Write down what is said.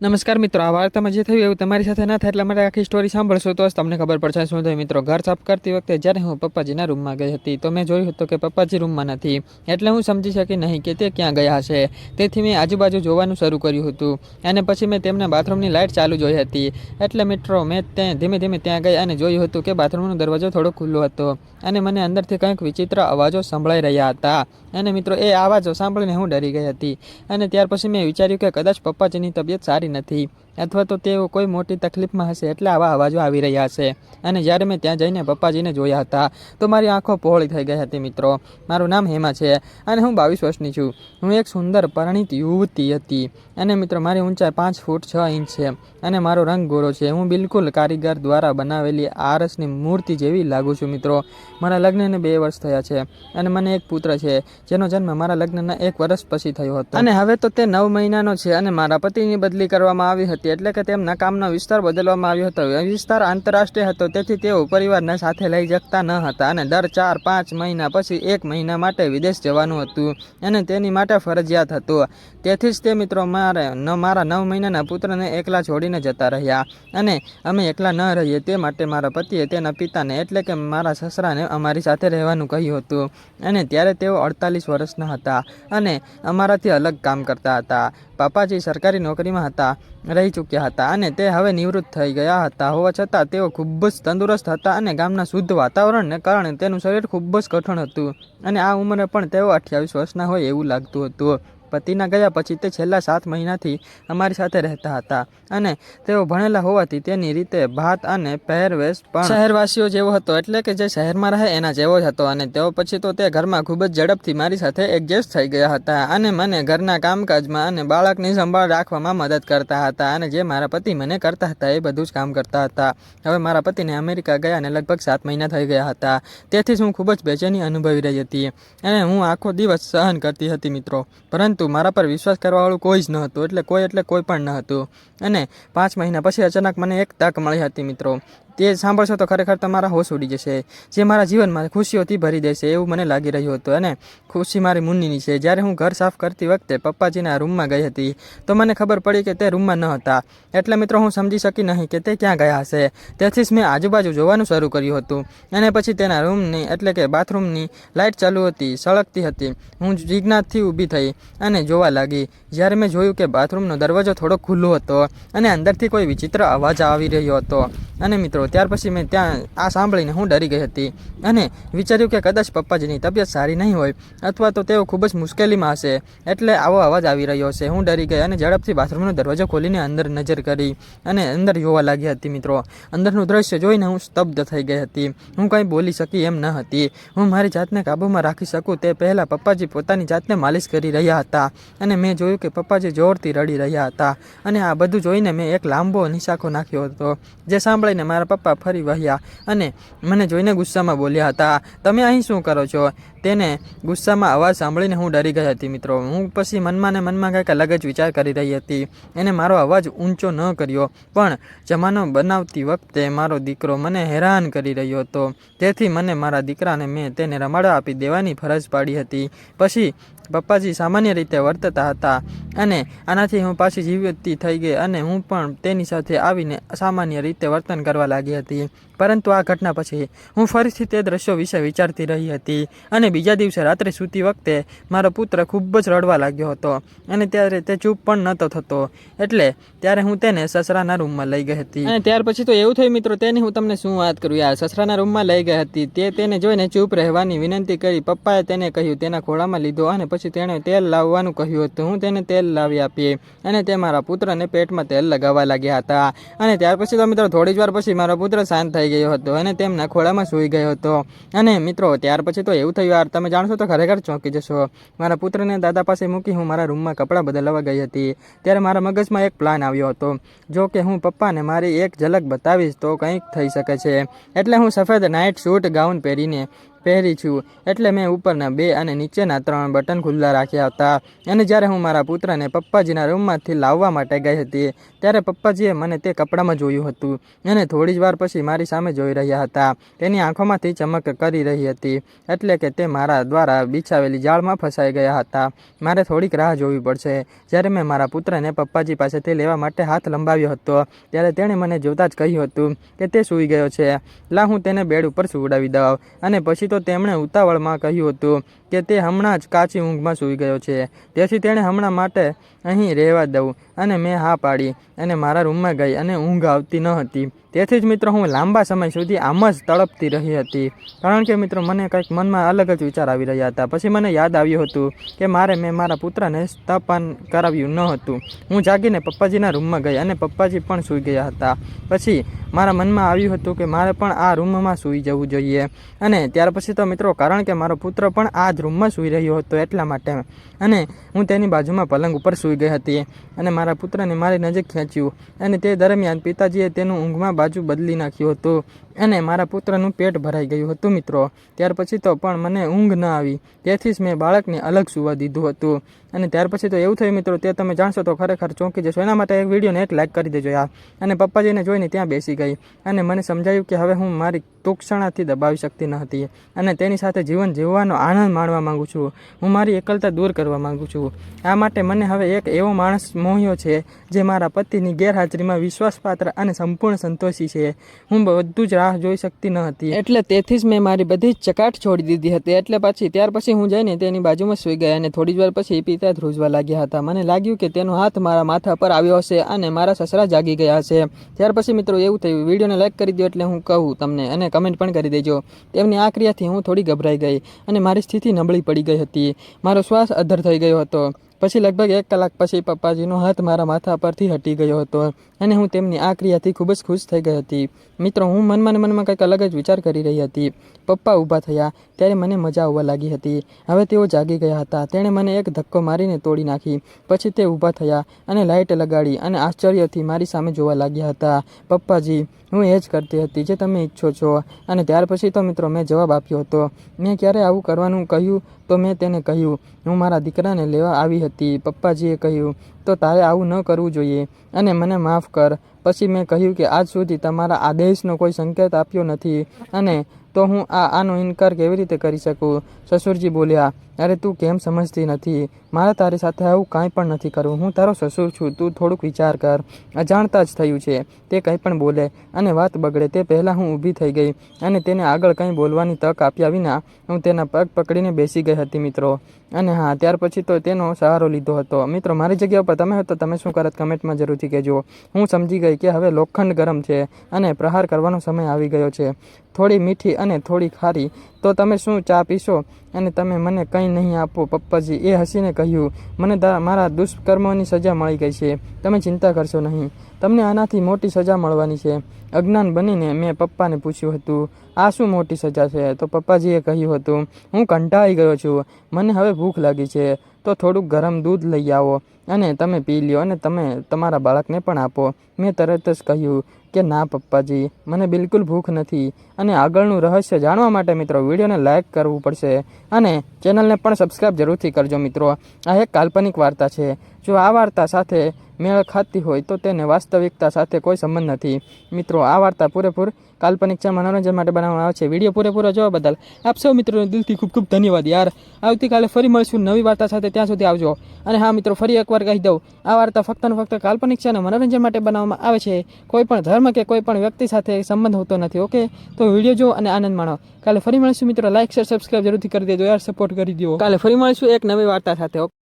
નમસ્કાર મિત્રો, આ વાર્તામાં જે થયું એવું તમારી સાથે ના થાય એટલા માટે આખી સ્ટોરી સાંભળશો તો તમને ખબર પડશે. શું થયું મિત્રો? ઘર સાફ કરતી વખતે જ્યારે હું પપ્પાજીના રૂમમાં ગઈ હતી તો મેં જોયું હતું કે પપ્પાજી રૂમમાં નથી. એટલે હું સમજી શકી નહીં કે તે ક્યાં ગયા હશે. તેથી મેં આજુબાજુ જોવાનું શરૂ કર્યું હતું. અને પછી મેં તેમના બાથરૂમની લાઇટ ચાલુ જોઈ હતી. એટલે મિત્રો, મેં ત્યાં ધીમે ધીમે ત્યાં ગઈ અને જોયું હતું કે બાથરૂમનો દરવાજો થોડો ખુલ્લો હતો અને મને અંદરથી કંઈક વિચિત્ર અવાજો સંભળાઈ રહ્યા હતા. અને મિત્રો, એ અવાજો સાંભળીને હું ડરી ગઈ હતી. અને ત્યાર પછી મેં વિચાર્યું કે કદાચ પપ્પાજીની તબિયત સારી નથી. અથવા તો તેઓ કોઈ મોટી તકલીફમાં હશે એટલે આવા અવાજો આવી રહ્યા છે. અને જ્યારે મેં ત્યાં જઈને પપ્પાજીને જોયા હતા, તો મારી આંખો પહોળી થઈ ગઈ હતી મિત્રો. મારું નામ હેમા છે અને હું બાવીસ વર્ષની છું. હું એક સુંદર પરિણીત યુવતી હતી. અને મિત્રો, મારી ઊંચાઈ પાંચ ફૂટ છ ઇંચ છે અને મારો રંગ ગોરો છે. હું બિલકુલ કારીગર દ્વારા બનાવેલી આરસની મૂર્તિ જેવી લાગુ છું મિત્રો. મારા લગ્નને બે વર્ષ થયા છે અને મને એક પુત્ર છે, જેનો જન્મ મારા લગ્નના એક વર્ષ પછી થયો હતો. અને હવે તો તે નવ મહિનાનો છે અને મારા પતિની બદલી કરવામાં આવી હતી. એટલે કે તેમના કામનો વિસ્તાર બદલવામાં આવ્યો હતો. વિસ્તાર આંતરરાષ્ટ્રીય હતો. તેથી તેઓ પરિવારને સાથે લઈ શકતા ન હતા અને દર ચાર, પાંચ મહિના પછી એક મહિના માટે વિદેશ જવાનું હતું અને તેની માટે ફરજિયાત હતું. તેથી જ તે મિત્રો મારે ન, મારા નવ મહિનાના પુત્રને એકલા છોડીને જતા રહ્યા અને અમે એકલા ન રહીએ તે માટે મારા પતિએ તેના પિતાને એટલે કે મારા સસરાને અમારી સાથે રહેવાનું કહ્યું હતું અને ત્યારે તેઓ અડતાલીસ વર્ષના હતા અને અમારાથી અલગ કામ કરતા હતા. પાપાજી સરકારી નોકરીમાં હતા. રહી ચૂક્યા હતા અને તે હવે નિવૃત્ત થઈ ગયા હતા. હોવા છતાં તેઓ ખૂબ જ તંદુરસ્ત હતા અને ગામના શુદ્ધ વાતાવરણને કારણે તેનું શરીર ખૂબ જ કઠણ હતું. અને આ ઉંમરે પણ તેઓ અઠ્યાવીસ વર્ષના હોય એવું લાગતું હતું. પતિના ગયા પછી તે છેલ્લા સાત મહિનાથી અમારી સાથે રહેતા હતા અને તેઓ ભણેલા હોવાથી તેની રીતે ભાત અને પહેરવેશ પણ શહેરવાસીઓ જેવો હતો, એટલે કે જે શહેરમાં રહે એના જેવો જ હતો અને તેઓ પછી તો તે ઘરમાં ખૂબ જ ઝડપથી મારી સાથે એડજસ્ટ થઈ ગયા હતા અને મને ઘરના કામકાજમાં અને બાળકની સંભાળ રાખવામાં મદદ કરતા હતા અને જે મારા પતિ મને કરતા હતા એ બધું જ કામ કરતા હતા. હવે મારા પતિને અમેરિકા ગયા અને લગભગ સાત મહિના થઈ ગયા હતા. તેથી જ હું ખૂબ જ બેચેની અનુભવી રહી હતી અને હું આખો દિવસ સહન કરતી હતી મિત્રો. પરંતુ પરંતુ મારા પર વિશ્વાસ કરવાવાળું કોઈ જ ન હતું. એટલે કોઈ એટલે કોઈ પણ ન હતું. અને પાંચ મહિના પછી અચાનક મને એક તક મળી હતી, મિત્રો. તે સાંભળશો તો ખરેખર તમારા હોશ ઉડી જશે. જે મારા જીવનમાં ખુશીઓથી ભરી દેશે એવું મને લાગી રહ્યું હતું અને ખુશી મારી મુન્નીની છે. જ્યારે હું ઘર સાફ કરતી વખતે પપ્પાજીના રૂમમાં ગઈ હતી, તો મને ખબર પડી કે તે રૂમમાં ન હતા. એટલે મિત્રો, હું સમજી શકી નહીં કે તે ક્યાં ગયા હશે. તેથી જ મેં આજુબાજુ જોવાનું શરૂ કર્યું હતું. અને પછી તેના રૂમની, એટલે કે બાથરૂમની લાઇટ ચાલુ હતી, સળગતી હતી. હું જિજ્ઞાસથી ઊભી થઈ અને જોવા લાગી. જ્યારે મેં જોયું કે બાથરૂમનો દરવાજો થોડો ખુલ્લો હતો અને અંદરથી કોઈ વિચિત્ર અવાજ આવી રહ્યો હતો. અને મિત્રો, ત્યાર પછી મેં ત્યાં આ સાંભળીને હું ડરી ગઈ હતી અને વિચાર્યું કે કદાચ પપ્પાજીની તબિયત સારી નહીં હોય અથવા તો તેઓ ખૂબ જ મુશ્કેલીમાં હશે એટલે આવો અવાજ આવી રહ્યો હશે હું ડરી ગઈ અને ઝડપથી બાથરૂમનો દરવાજો ખોલીને અંદર નજર કરી અને અંદર જોવા લાગી હતી મિત્રો. અંદરનું દ્રશ્ય જોઈને હું સ્તબ્ધ થઈ ગઈ હતી. હું કંઈ બોલી શકી એમ ન હતી. હું મારી જાતને કાબૂમાં રાખી શકું તે પહેલાં પપ્પાજી પોતાની જાતને માલિશ કરી રહ્યા હતા અને મેં જોયું કે પપ્પાજી જોરથી રડી રહ્યા હતા અને આ બધું જોઈને મેં એક લાંબો નિશાખો નાખ્યો હતો, જે સાંભળીને મારા પપ્પા ફરી વહ્યા અને મને જોઈને ગુસ્સામાં બોલ્યા હતા, તમે અહીં શું કરો છો? તેને ગુસ્સામાં અવાજ સાંભળીને હું ડરી ગઈ હતી મિત્રો. હું પછી મનમાં ને મનમાં કંઈક અલગ જ વિચાર કરી રહી હતી. એને મારો અવાજ ઊંચો ન કર્યો, પણ જમાનો બનાવતી વખતે મારો દીકરો મને હેરાન કરી રહ્યો હતો. તેથી મને મારા દીકરાને મેં તેને રમાડવા આપી દેવાની ફરજ પાડી હતી. પછી પપ્પાજી સામાન્ય રીતે વર્તતા હતા અને આનાથી હું પાછી જીવતી થઈ ગઈ અને હું પણ તેની સાથે આવીને સામાન્ય રીતે વર્તન કરવા લાગી હતી. પરંતુ આ ઘટના પછી હું ફરીથી તે દ્રશ્યો વિશે વિચારતી રહી હતી અને બીજા દિવસે રાત્રે સૂતી વખતે મારો પુત્ર ખૂબ જ રડવા લાગ્યો હતો અને ત્યારે તે ચૂપ પણ નહોતો થતો. એટલે ત્યારે હું તેને સસરાના રૂમમાં લઈ ગઈ હતી. અને ત્યાર પછી તો એવું થયું મિત્રો, તેની હું તમને શું વાત કરું યાર? સસરાના રૂમમાં લઈ ગઈ હતી. તે તેને જોઈને ચૂપ રહેવાની વિનંતી કરી. પપ્પાએ તેને કહ્યું, તેના ખોળામાં લીધો અને પછી તેણે તેલ લાવવાનું કહ્યું હતું. હું તેને તેલ લાવી આપી અને તે મારા પુત્રને પેટમાં તેલ લગાવવા લાગ્યા હતા. અને ત્યાર પછી તો મિત્રો થોડી જ વાર પછી મારો પુત્ર શાંત થઈ ગયો હતો અને તેમના ખોળામાં સૂઈ ગયો હતો. અને મિત્રો, ત્યાર પછી તો એવું થયું, યાર, તમે જાણશો તો ખરેખર ચોંકી જશો. મારા પુત્રને દાદા પાસે મૂકી હું મારા રૂમમાં કપડાં બદલવા ગઈ હતી. ત્યારે મારા મગજમાં એક પ્લાન આવ્યો હતો. જો કે હું પપ્પાને મારી એક ઝલક બતાવીશ તો કંઈક થઈ શકે છે. એટલે હું સફેદ નાઇટ સૂટ ગાઉન પહેરીને પહેરી છું. એટલે મેં ઉપરના બે અને નીચેના ત્રણ બટન ખુલ્લા રાખ્યા હતા. અને જ્યારે હું મારા પુત્રને પપ્પાજીના રૂમમાંથી લાવવા માટે ગઈ હતી, ત્યારે પપ્પાજીએ મને તે કપડામાં જોયું હતું. અને થોડી જ વાર પછી મારી સામે જોઈ રહ્યા હતા. તેની આંખોમાંથી ચમક કરી રહી હતી. એટલે કે તે મારા દ્વારા બિછાવેલી જાળમાં ફસાઈ ગયા હતા. મારે થોડીક રાહ જોવી પડશે. જ્યારે મેં મારા પુત્રને પપ્પાજી પાસેથી લેવા માટે હાથ લંબાવ્યો હતો, ત્યારે તેણે મને જોતાં જ કહ્યું હતું કે તે સૂઈ ગયો છે. લા, હું તેને બેડ ઉપર સુવડાવી દઉં. અને પછી તો તેમણે ઉતાવળમાં કહ્યું હતું કે તે હમણાં જ કાચી ઊંઘમાં સૂઈ ગયો છે. તેથી તેણે હમણાં માટે અહીં રહેવા દઉં અને મેં હા પાડી અને મારા રૂમમાં ગઈ અને ઊંઘ આવતી ન હતી. તેથી જ મિત્રો હું લાંબા સમય સુધી આમ જ તડપતી રહી હતી. કારણ કે મિત્રો મને કંઈક મનમાં અલગ જ વિચાર આવી રહ્યા હતા. પછી મને યાદ આવ્યું હતું કે મારે મેં મારા પુત્રને સ્તપાન કરાવ્યું ન હતું. હું જાગીને પપ્પાજીના રૂમમાં ગઈ અને પપ્પાજી પણ સૂઈ ગયા હતા. પછી મારા મનમાં આવ્યું હતું કે મારે પણ આ રૂમમાં સૂઈ જવું જોઈએ. અને ત્યાર પછી તો મિત્રો કારણ કે મારો પુત્ર પણ આ જ રૂમમાં સૂઈ રહ્યો હતો એટલા માટે. અને હું તેની બાજુમાં પલંગ ઉપર સૂઈ ગઈ હતી. અને મારા પુત્રને મારી નજીક ખેંચ્યું. અને તે દરમિયાન પિતાજીએ તેનું ઊંઘમાં બાજુ બદલી નાખ્યો હતું. અને મારા પુત્રનું પેટ ભરાઈ ગયું હતું મિત્રો. ત્યાર પછી તો પણ મને ઊંઘ ન આવી. તેથી જ મેં બાળકને અલગ સૂવા દીધું હતું. અને ત્યાર પછી તો એવું થયું મિત્રો, તે તમે જાણશો તો ખરેખર ચોંકી જશો. એના માટે એક વિડીયોને એક લાઇક કરી દેજો યાર. અને પપ્પાજીને જોઈને ત્યાં બેસી ગઈ. અને મને સમજાયું કે હવે હું મારી તૂક્ષણાથી દબાવી શકતી ન હતી. અને તેની સાથે જીવન જીવવાનો આનંદ માણવા માંગુ છું. હું મારી એકલતા દૂર કરવા માંગુ છું. આ માટે મને હવે એક એવો માણસ મોહ્યો છે, જે મારા પતિની ગેરહાજરીમાં વિશ્વાસપાત્ર અને સંપૂર્ણ સંતોષી છે. હું બધું જ રાહ જોઈ શકતી ન હતી. એટલે તેથી જ મેં મારી બધી જ ચકાટ છોડી દીધી હતી. એટલે પછી ત્યાર પછી હું જઈને તેની બાજુમાં સૂઈ ગયા અને થોડી જ વાર પછી પિતા ધ્રુજવા લાગ્યા હતા. મને લાગ્યું કે તેનો હાથ મારા માથા પર આવ્યો હશે અને મારા સસરા જાગી ગયા હશે. ત્યાર પછી મિત્રો એવું થયું. વિડીયોને લાઈક કરી દો એટલે હું કહું તમને અને કમેન્ટ પણ કરી દેજો. તેમની આ ક્રિયાથી હું થોડી ગભરાઈ ગઈ અને મારી સ્થિતિ નબળી પડી ગઈ હતી. મારો શ્વાસ અધર થઈ ગયો હતો. પછી લગભગ એક કલાક પછી પપ્પાજીનો હાથ મારા માથા પરથી હટી ગયો હતો અને હું તેમની આ ક્રિયાથી ખૂબ જ ખુશ થઈ ગઈ હતી. મિત્રો, હું મનમાં મનમાં કંઈક અલગ જ વિચાર કરી રહી હતી. પપ્પા ઊભા થયા. ત્યારે મને મજા આવવા લાગી હતી. હવે તેઓ જાગી ગયા હતા. તેણે મને એક ધક્કો મારીને તોડી નાખી. પછી તે ઊભા થયા અને લાઇટ લગાડી અને આશ્ચર્યથી મારી સામે જોવા લાગ્યા હતા. પપ્પાજી, હું એ જ કરતી હતી જે તમે ઈચ્છો છો. અને ત્યાર પછી તો મિત્રો મેં જવાબ આપ્યો હતો. મેં ક્યારે આવું કરવાનું કહ્યું તો મેં તેને કહ્યું. હું મારા દીકરાને લેવા આવી હતી. પપ્પાજીએ કહ્યું તો તારે આવું ન કરવું જોઈએ. અને મને માફ કર. પછી મેં કહ્યું કે આજ સુધી તમારા આદેશનો કોઈ સંકેત આપ્યો નથી. અને તો હું આ આનો ઇનકાર કેવી રીતે કરી શકું? સસુરજી બોલ્યા, અરે તું કેમ સમજતી નથી? મારે તારી સાથે આવું કાંઈ પણ નથી કરવું. હું તારો સસુર છું. તું થોડુંક વિચાર કર. અજાણતા જ થયું છે. તે કંઈ પણ બોલે અને વાત બગડે. તે પહેલાં હું ઊભી થઈ ગઈ અને તેને આગળ કંઈ બોલવાની તક આપ્યા વિના હું તેના પગ પકડીને બેસી ગઈ હતી મિત્રો. અને હા, ત્યાર પછી તો તેનો સહારો લીધો હતો. મિત્રો, મારી જગ્યા ઉપર તમે હતો તમે શું કરત કમેન્ટમાં જરૂરથી કહેજો. હું સમજી ગઈ કે હવે લોખંડ ગરમ છે અને પ્રહાર કરવાનો સમય આવી ગયો છે. થોડી મીઠી અને થોડી ખારી. તો તમે શું ચા પીશો? અને તમે મને કંઈ નહીં આપો, પપ્પાજી. એ હસીને કહ્યું, મને મારા દુષ્કર્મોની સજા મળી ગઈ છે. તમે ચિંતા કરશો નહીં. તમને આનાથી મોટી સજા મળવાની છે. અજ્ઞાન બનીને મેં પપ્પાને પૂછ્યું હતું, આ શું મોટી સજા છે? તો પપ્પાજીએ કહ્યું હતું, હું કંટાળી ગયો છું. મને હવે ભૂખ લાગી છે. તો થોડુંક ગરમ દૂધ લઈ આવો. અને તમે પી લ્યો અને તમે તમારા બાળકને પણ આપો. મેં તરત જ કહ્યું કે ના પપ્પાજી, મને બિલકુલ ભૂખ નથી અને આગળનું રહસ્ય જાણવા માટે મિત્રો વિડીયોને લાઇક કરવું પડશે અને ચેનલને પણ સબસ્ક્રાઈબ જરૂરથી કરજો મિત્રો. આ એક કાલ્પનિક વાર્તા છે. જો આ વાર્તા સાથે મેળ ખાતી હોય તો તેને વાસ્તવિકતા સાથે કોઈ સંબંધ નથી. મિત્રો, આ વાર્તા પૂરેપૂર કાલ્પનિક છે. મનોરંજન માટે બનાવવામાં આવે છે. વીડિયો પૂરેપૂરો જોવા બદલ આપ સૌ મિત્રોને દિલથી ખૂબ ખૂબ ધન્યવાદ યાર. આવતીકાલે ફરી મળશું નવી વાર્તા સાથે. ત્યાં સુધી આવજો. અને હા, મિત્રો, ફરી એકવાર કહી દઉં, આ વાર્તા ફક્ત ને ફક્ત કાલ્પનિક છે અને મનોરંજન માટે બનાવવામાં આવે છે. કોઈ પણ ધર્મ કે કોઈ પણ વ્યક્તિ સાથે સંબંધ હોતો નથી, ઓકે? તો વીડિયો જો અને આનંદ માણો. કાલે ફરી મળીશું, મિત્રો. લાઇક શેર સબસ્ક્રાઈબ જરૂરથી કરી દેજો યાર. સપોર્ટ કરી દો કાલે ફરી મળીશું એક નવી વાર્તા સાથે